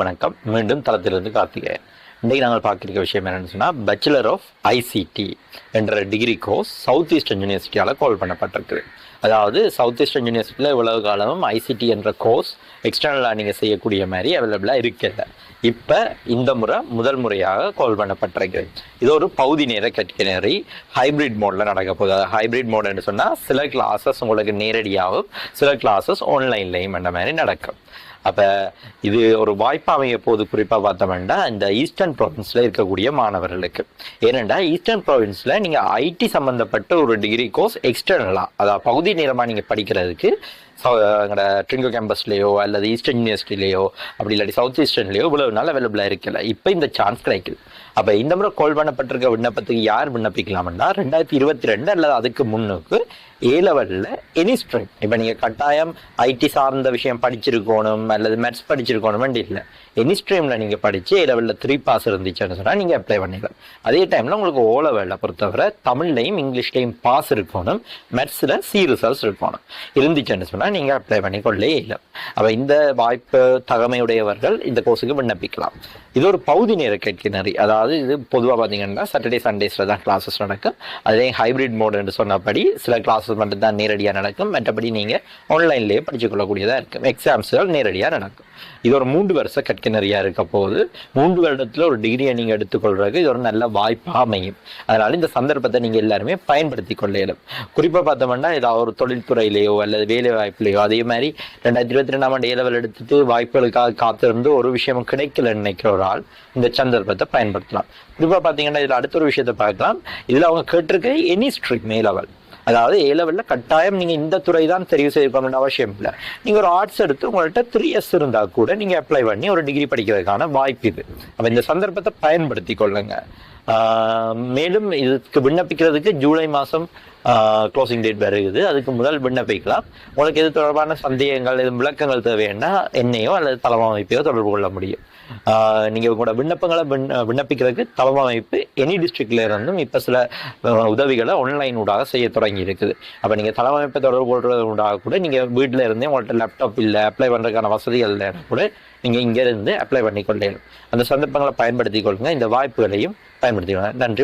வணக்கம். மீண்டும் தளத்திலிருந்து கார்த்திகேயன் இன்றைக்கு நாங்கள் பார்க்கிற விஷயம் என்னென்னு சொன்னால் பேச்சுலர் ஆஃப் ஐசிடி என்ற டிகிரி கோர்ஸ் சவுத் ஈஸ்டர்ன் யூனிவர்சிட்டியால் கால் பண்ணப்பட்டிருக்குது அதாவது சவுத் ஈஸ்டர்ன் யூனிவர்சிட்டியில் இவ்வளவு காலமும் ஐசிடி என்ற கோர்ஸ் எக்ஸ்டர்னலாக நீங்கள் செய்யக்கூடிய மாதிரி அவைலபிளாக இருக்கல. இப்போ இந்த முறை முதல் முறையாக கால் பண்ணப்பட்டிருக்கு. இது ஒரு பகுதி நேர கற்கனரி ஹைபிரிட் மோடில் நடக்க போகுது. ஹைப்ரிட் மோடுன்னு சொன்னால் சில கிளாஸஸ் உங்களுக்கு நேரடியாகவும் சில கிளாஸஸ் ஆன்லைன்லையும் அந்த மாதிரி நடக்கும். அப்போ இது ஒரு வாய்ப்பாக அமைய போது குறிப்பாக பார்த்தோம்னா இந்த ஈஸ்டர்ன் ப்ராவின்ஸில் இருக்கக்கூடிய மாணவர்களுக்கு. ஏனென்றா ஈஸ்டர்ன் ப்ராவின்ஸில் நீங்கள் ஐடி சம்மந்தப்பட்ட ஒரு டிகிரி கோர்ஸ் எக்ஸ்டர்னலாக அதாவது பகுதி நேரமாக நீங்கள் படிக்கிறதுக்கு எங்களோட ட்ரிங்கோ கேம்பஸ்லேயோ அல்லது ஈஸ்டர்ன் யூனிவர்சிட்டிலேயோ அப்படி இல்லாட்டி சவுத் ஈஸ்டர்ன்லேயோ இவ்வளவு நாள் அவைலபிளாக இருக்கல. இப்போ இந்த சான்ஸ் கிடைக்குது. அப்போ இந்த முறை கோல் பண்ணப்பட்டிருக்க விண்ணப்பத்துக்கு யார் விண்ணப்பிக்கலாம்னா ரெண்டாயிரத்தி இருபத்தி ரெண்டு அல்லது அதுக்கு முன்னுக்கு ஏ லெவலில் எனி ஸ்ட்ரீம் இப்போ நீங்கள் கட்டாயம் ஐடி சார்ந்த விஷயம் படிச்சிருக்கணும் அல்லது மேத்ஸ் படிச்சிருக்கணும் இல்லை. எனி ஸ்ட்ரீமில் நீங்கள் படித்து ஏ லெவலில் த்ரீ பாஸ் இருந்துச்சுன்னு சொன்னால் நீங்கள் அப்ளை பண்ணிக்கலாம். அதே டைமில் உங்களுக்கு ஓ லெவலில் பொறுத்தவரை தமிழ்லையும் இங்கிலீஷ்லையும் பாஸ் இருக்கணும். மேத்ஸில் சி ரிசல்ட்ஸ் இருக்கணும். இருந்துச்சுன்னு சொன்னால் நீங்கள் அப்ளை பண்ணிக்கொள்ளே இல்லை. அப்போ இந்த வாய்ப்பு தகமையுடையவர்கள் இந்த கோர்ஸுக்கு விண்ணப்பிக்கலாம். இது ஒரு பகுதி நேர கேட்கினரி. அதாவது இது பொதுவாக பார்த்தீங்கன்னா சாட்டர்டே சண்டேஸில் தான் கிளாஸஸ் நடக்கும். அதே ஹைபிரிட் மோடுன்னு சொன்னபடி சில கிளாஸஸ் மட்டும் தான் நேரடியாக நடக்கும். மற்றபடி நீங்கள் ஆன்லைன்லேயே படிச்சுக்கொள்ளக்கூடியதாக இருக்கும். எக்ஸாம்ஸ்கள் நேரடியாக நடக்கும். இது ஒரு மூன்று வருஷ நிறையா இருக்க போது மூன்று வருடத்தில் ஒரு டிகிரியை நீங்கள் எடுத்துக்கொள்றதுக்கு இது ஒரு நல்ல வாய்ப்பாக அமையும். அதனால இந்த சந்தர்ப்பத்தை நீங்கள் எல்லாருமே பயன்படுத்தி கொள்ள இயலும் குறிப்பாக பார்த்தோம்னா ஏதாவது ஒரு தொழில்துறையிலேயோ அல்லது வேலை வாய்ப்புலையோ அதே மாதிரி ரெண்டாயிரத்தி இருபத்தி ரெண்டாம் ஆண்டு ஏலவல் எடுத்துட்டு வாய்ப்புகளுக்காக காத்திருந்து ஒரு விஷயம் கிடைக்கல நினைக்கிற ஒரு ஆள் இந்த சந்தர்ப்பத்தை பயன்படுத்தலாம். குறிப்பாக பார்த்தீங்கன்னா இதில் அடுத்த ஒரு விஷயத்தை பார்க்கலாம். இதில் அவங்க கேட்டிருக்க எனி ஸ்ட்ரிக் மே லெவல் அதாவது ஏ லெவலில் கட்டாயம் நீங்கள் இந்த துறை தான் தெரிவு செய்யணும்னு அவசியம் இல்லை. நீங்கள் ஒரு ஆர்ட்ஸ் எடுத்து உங்கள்கிட்ட த்ரீ இயர்ஸ் இருந்தால் கூட நீங்கள் அப்ளை பண்ணி ஒரு டிகிரி படிக்கிறதுக்கான வாய்ப்பு இது. அப்போ இந்த சந்தர்ப்பத்தை பயன்படுத்தி கொள்ளுங்க. மேலும் இதுக்கு விண்ணப்பிக்கிறதுக்கு ஜூலை மாதம் க்ளோசிங் டேட் வருகுது அதுக்கு முதல் விண்ணப்பிக்கலாம். உங்களுக்கு இது தொடர்பான சந்தேகங்கள் எதுவும் விளக்கங்கள் தேவைன்னா என்னையோ அல்லது தளவமைப்பையோ அமைப்பையோ தொடர்பு கொள்ள முடியும். நீங்கள் உங்களோட விண்ணப்பங்களை விண்ண- விண்ணப்பிக்கிறதுக்கு தளவமைப்பு அமைப்பு எனி டிஸ்ட்ரிக்ட்ல இருந்தும் இப்போ சில உதவிகளை ஆன்லைன் ஊடாக செய்ய தொடங்கி இருக்குது. அப்போ நீங்கள் தளவமைப்பை தொடர்பு கொள்வது ஊடாக கூட நீங்கள் வீட்டில் இருந்தே உங்கள்கிட்ட லேப்டாப் இல்லை அப்ளை பண்ணுறதுக்கான வசதிகள் இல்லைன்னா கூட நீங்கள் இங்கேருந்து அப்ளை பண்ணி அந்த சந்தர்ப்பங்களை பயன்படுத்தி கொள்ளுங்கள் இந்த வாய்ப்புகளையும் பயன்படுத்திக்கொள்ளுங்க நன்றி